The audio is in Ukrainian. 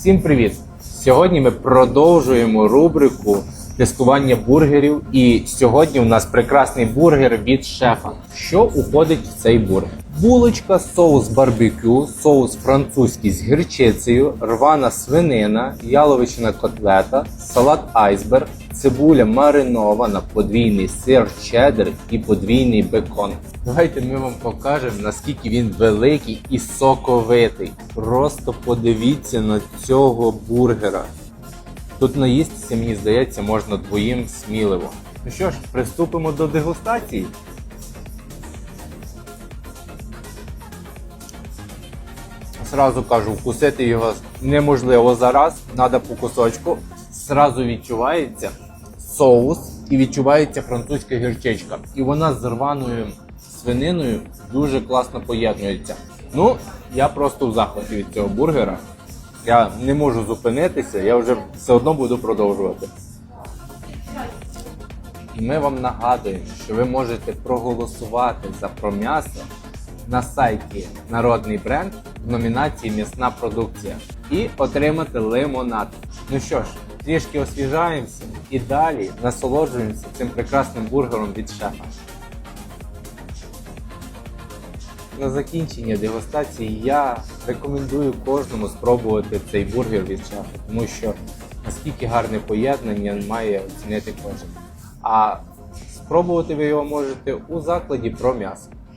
Всім привіт! Сьогодні ми продовжуємо рубрику тестування бургерів. І сьогодні у нас прекрасний бургер від шефа. Що уходить в цей бургер? Булочка, соус барбекю, соус французький з гірчицею, рвана свинина, яловичина котлета, салат айсберг, цибуля маринована, подвійний сир чеддер і подвійний бекон. Давайте ми вам покажемо, наскільки він великий і соковитий. Просто подивіться на цього бургера. Тут наїстися, мені здається, можна двоїм сміливо. Ну що ж, приступимо до дегустації. Сразу кажу, вкусити його неможливо зараз, треба по кусочку. Сразу відчувається соус і відчувається французька гірчичка. І вона з рваною свининою дуже класно поєднується. Ну, я просто в захваті від цього бургера. Я не можу зупинитися, я вже все одно буду продовжувати. Ми вам нагадуємо, що ви можете проголосувати за пром'ясо на сайті Народний бренд в номінації М'ясна продукція і отримати лимонад. Ну що ж, трішки освіжаємося і далі насолоджуємося цим прекрасним бургером від шефа. На закінчення дегустації я рекомендую кожному спробувати цей бургер від шефа, тому що наскільки гарне поєднання має оцінити кожен. А спробувати ви його можете у закладі про м'ясо.